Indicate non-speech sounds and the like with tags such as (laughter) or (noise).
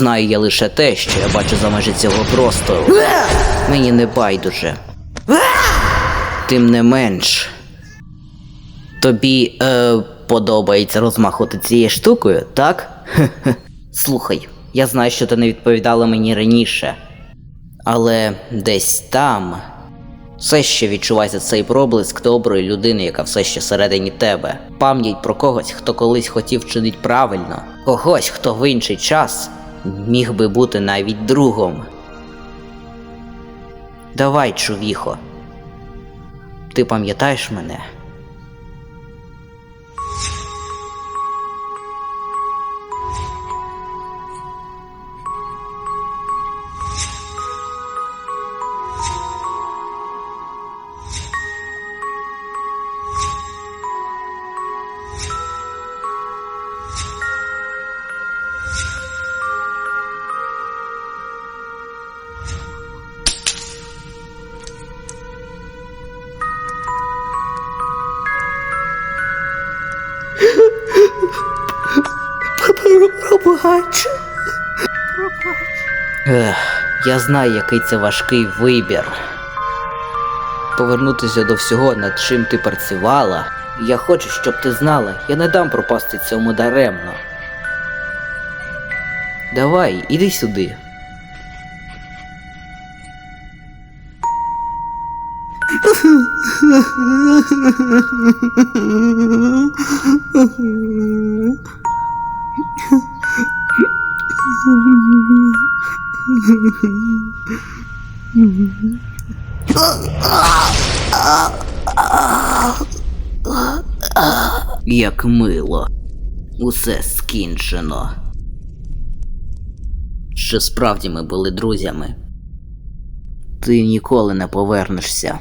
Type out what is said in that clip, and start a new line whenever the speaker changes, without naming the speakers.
Знаю я лише те, що я бачу за межі цього простору. Мені не байдуже. Тим не менш. Тобі е, подобається розмахувати цією штукою, так? (laughs) Слухай, я знаю, що ти не відповідала мені раніше. Але десь там все ще відчувається цей проблиск доброї людини, яка все ще всередині тебе. Пам'ять про когось, хто колись хотів чинити правильно, когось, хто в інший час міг би бути навіть другом. Давай, чувіхо. Ти пам'ятаєш мене?
Пробач.
Я знаю, який це важкий вибір. Повернутися до всього, над чим ти працювала. Я хочу, щоб ти знала, я не дам пропасти цьому даремно. Давай, іди сюди. Як мило. Усе скінчено. Що справді ми були друзями. Ти ніколи не повернешся.